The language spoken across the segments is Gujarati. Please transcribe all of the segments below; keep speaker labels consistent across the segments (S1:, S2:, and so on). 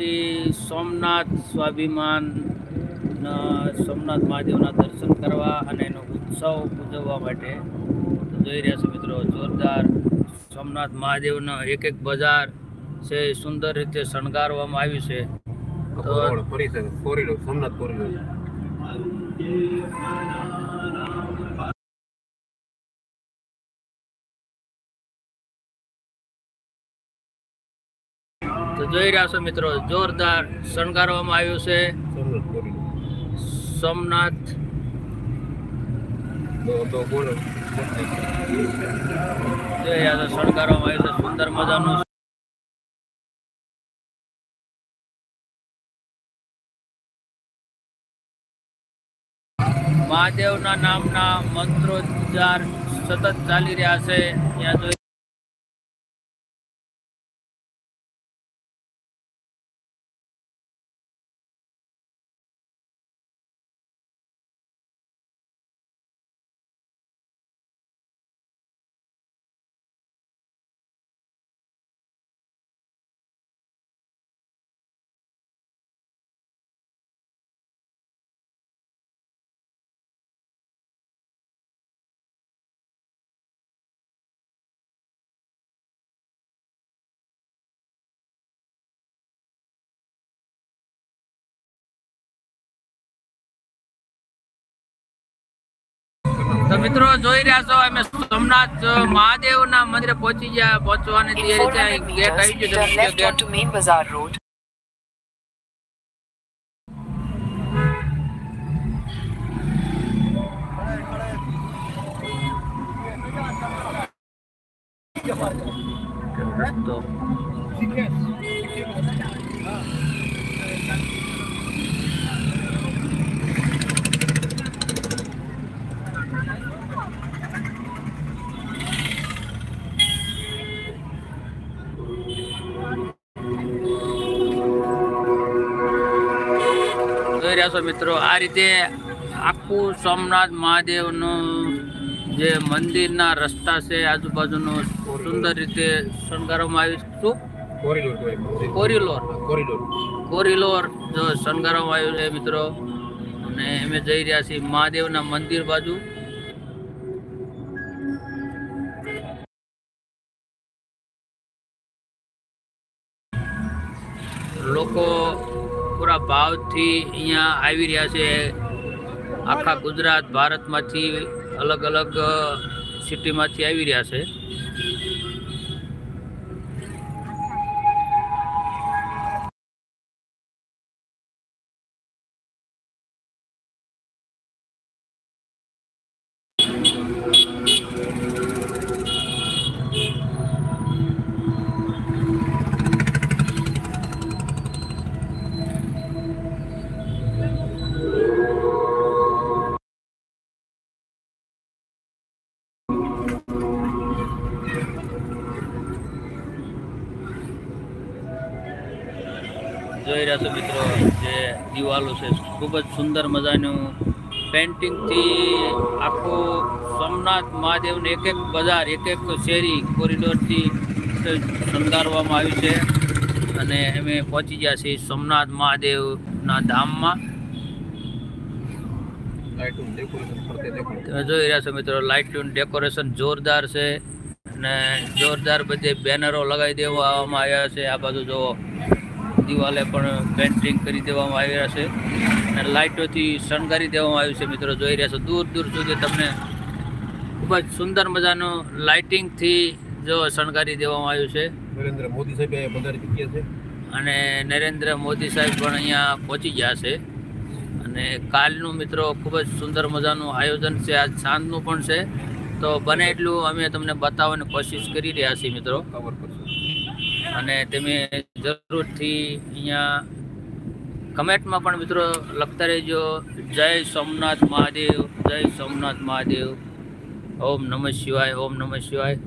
S1: છીએ સોમનાથ સ્વાભિમાન સોમનાથ મહાદેવના દર્શન કરવા અને એનો ઉત્સવ ઉજવવા માટે જોઈ રહ્યા છો મિત્રો, જોરદાર સોમનાથ મહાદેવનો એક એક બજાર છે, સુંદર રીતે શણગારવામાં આવ્યું છે. તો
S2: સોમનાથ કોરિડોર
S1: તો જોઈ રહ્યા છો મિત્રો જોરદાર શણગારવામાં આવ્યું છે.
S2: સોમનાથ
S1: જોઈ રહ્યા છો શણગારવામાં આવ્યું છે સુંદર મજાનું. મહાદેવના નામના મંત્રોચ્ચાર સતત ચાલી રહ્યા છે. ત્યાં જોઈ તો મિત્રો જોઈ રહ્યા છો અમે સોમનાથ મહાદેવના મંદિરે પહોંચી ગયા. પહોંચવાની તૈયારી છે ગેટ આવી ગયો ગેટ
S3: onto Main Bazaar
S1: રસ્તો છો મિત્રો? આ રીતે આખું સોમનાથ મહાદેવનું જે મંદિરના રસ્તા છે આજુબાજુનું સુંદર રીતે શણગારવામાં આવ્યું શું? કોરિલોર.
S2: કોરિલોર
S1: કોરિલોર જો શણગારવામાં આવ્યું છે મિત્રો. અને અમે જઈ રહ્યા છીએ મહાદેવના મંદિર બાજુ. ભાવથી અહીંયા આવી રહ્યા છે. આખા ગુજરાત ભારતમાંથી અલગ અલગ સિટીમાંથી આવી રહ્યા છે. જોઈ રહ્યા છો મિત્રો, જે દિવાલો છે. ખૂબ જ સુંદર મજાનું પેન્ટિંગથી આખું સોમનાથ મહાદેવને એક એક બજાર, એક એક શેરી, કોરિડોરથી શણગારવામાં આવ્યું છે. અને અમે પહોંચી ગયા છીએ સોમનાથ મહાદેવના ધામમાં. તમે જોઈ રહ્યા છો મિત્રો લાઇટનું ડેકોરેશન જોરદાર છે. અને જોરદાર બધે બેનરો લગાવી દેવામાં આવ્યા છે. આ બાજુ જો દિવાલે પણ પેન્ટિંગ કરી દેવામાં આવ્યા છે. અને લાઇટોથી શણગારી દેવામાં આવ્યું છે મિત્રો જોઈ રહ્યા છો દૂર દૂર સુધી તમને ખૂબ જ સુંદર મજાનું લાઇટિંગથી જો શણગારી દેવામાં આવ્યું છે.
S2: નરેન્દ્ર મોદી સાહેબ પધારી ચૂક્યા છે.
S1: અને નરેન્દ્ર મોદી સાહેબ પણ અહીંયા પહોંચી ગયા છે. અને કાલનું મિત્રો ખૂબ જ સુંદર મજાનું આયોજન છે આજ સાંજનું પણ છે. તો બને એટલું અમે તમને બતાવવાની કોશિશ કરી રહ્યા છીએ મિત્રો.
S2: કરશું
S1: અને તમે જરૂરથી અહીંયા કમેન્ટમાં પણ મિત્રો લખતા રહેજો. જય સોમનાથ મહાદેવ જય સોમનાથ મહાદેવ. ઓમ નમઃ શિવાય ઓમ નમઃ શિવાય.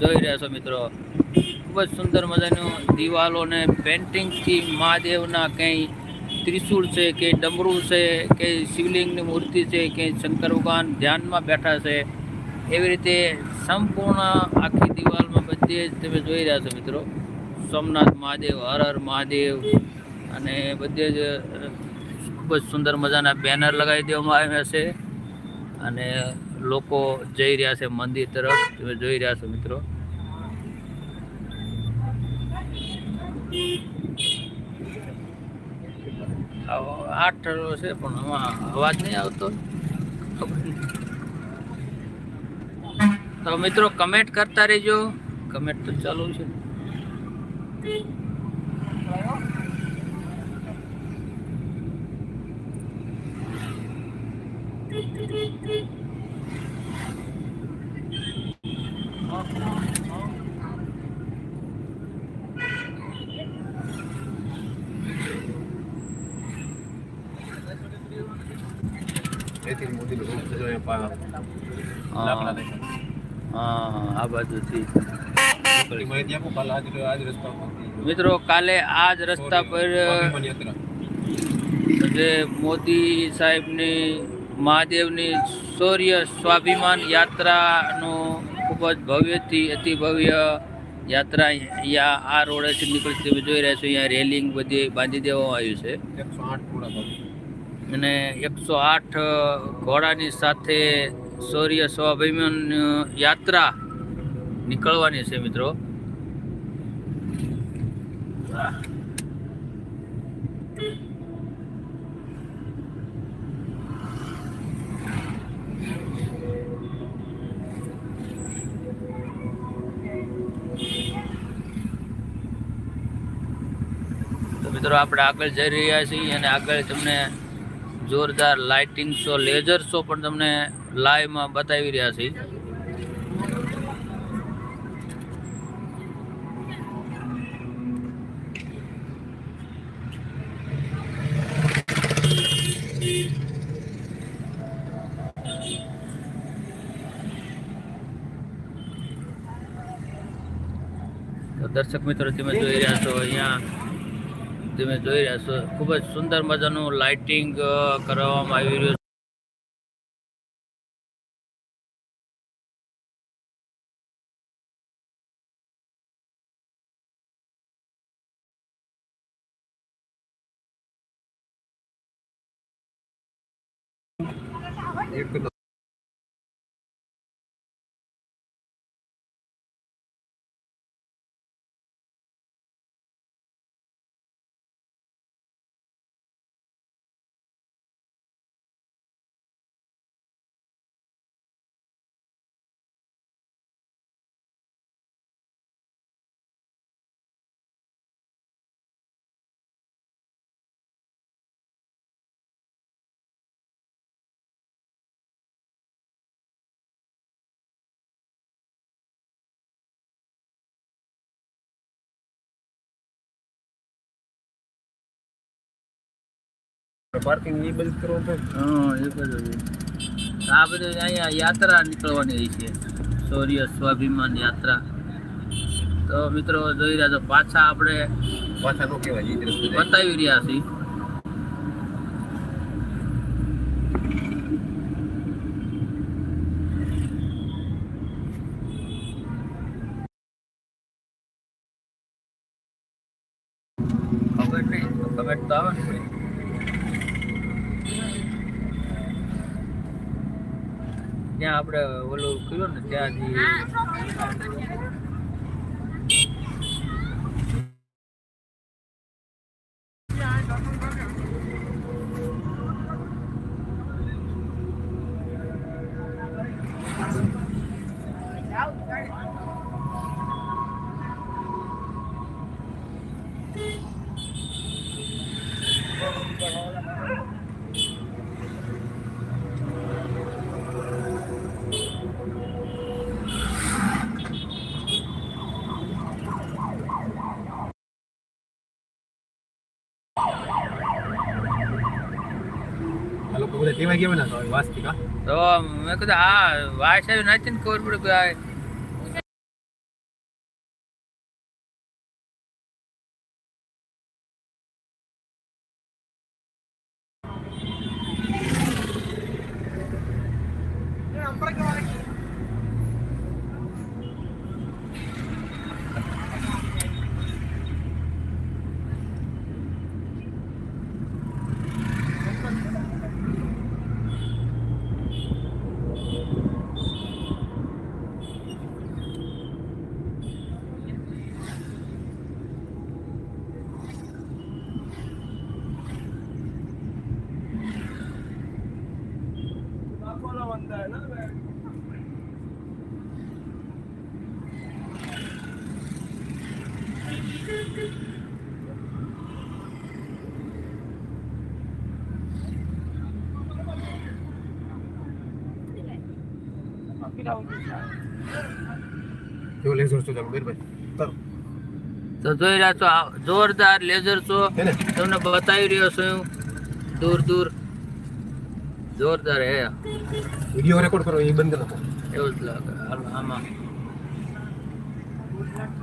S1: જોઈ રહ્યા છો મિત્રો. ખૂબ જ સુંદર મજાનું દિવાલોને પેન્ટિંગથી મહાદેવના કંઈ ત્રિશૂળ છે કે ડમરું છે કે શિવલિંગની મૂર્તિ છે કે શંકર ભગવાન ધ્યાનમાં બેઠા છે, એવી રીતે સંપૂર્ણ આખી દિવાલમાં બધે જ તમે જોઈ રહ્યા છો મિત્રો. સોમનાથ મહાદેવ, હર હર મહાદેવ અને બધે જ ખૂબ જ સુંદર મજાના બેનર લગાવી દેવામાં આવ્યા છે અને લોકો જઈ રહ્યા છે મંદિર તરફ. તમે જોઈ રહ્યા છો મિત્રો આવો આઠ છે પણ આમાં અવાજ નહીં આવતો. તો મિત્રો કમેન્ટ કરતા રહેજો. કમેન્ટ તો ચાલુ છે
S2: એથી મોદીનું રૂપ છે જો અહીંયા પા- લાકડા દેખાય.
S1: હા આ બાજુથી. મિત્રો કાલે આ જ રસ્તા પર જે મોદી સાહેબની મહાદેવની શૌર્ય સ્વાભિમાન યાત્રાનું ખૂબ જ ભવ્યથી અતિ ભવ્ય યાત્રા અહીંયા આ રોડેથી નીકળતી જોઈ રહ્યા છો અહીંયા રેલિંગ બધી બાંધી દેવામાં આવ્યું છે
S2: એકસો આઠ ઘોડા ભાગ.
S1: અને એકસો આઠ ઘોડાની સાથે શૌર્ય સ્વાભિમાન યાત્રા નીકળવાની છે મિત્રો. મિત્રો, આપણે આગળ જઈ રહ્યા છીએ અને આગળ તમને જોરદાર લાઇટિંગ શો લેઝર શો પણ તમને લાઈવમાં બતાવી રહ્યા છીએ. દર્શક મિત્રો, તમે જોઈ રહ્યા છો અહીંયા તમે જોઈ રહ્યા છો. ખૂબ જ સુંદર મજાનું લાઇટિંગ કરવામાં આવી રહ્યું
S2: એક તો પાર્કિંગ એ બંધ કરવું પડે
S1: હા એ બધું આ બધું અહીંયા યાત્રા નીકળવાની છે. શૌર્ય સ્વાભિમાન યાત્રા. તો મિત્રો જોઈ રહ્યા છો પાછા આપણે
S2: પાછા.
S1: બતાવી રહ્યા છીએ. ત્યાં આપણે ઓલું કર્યું ને ત્યાંથી
S2: બધા કહેવાય કેવા ના હા
S1: તો મેં કીધું આ વાય સાહેબ નાચી ને ખબર પડે કે આ
S2: જો લેઝર શો ચાલુ મીરભાઈ કરો
S1: તો જોઈ રહ્યા છો જોરદાર લેઝર શો તમને બતાવી રહ્યો છું. દૂર દૂર જોરદાર હે.
S2: વીડિયો રેકોર્ડ કરો એ બંધ કરો.
S1: એવું જ લાગે. આમાં.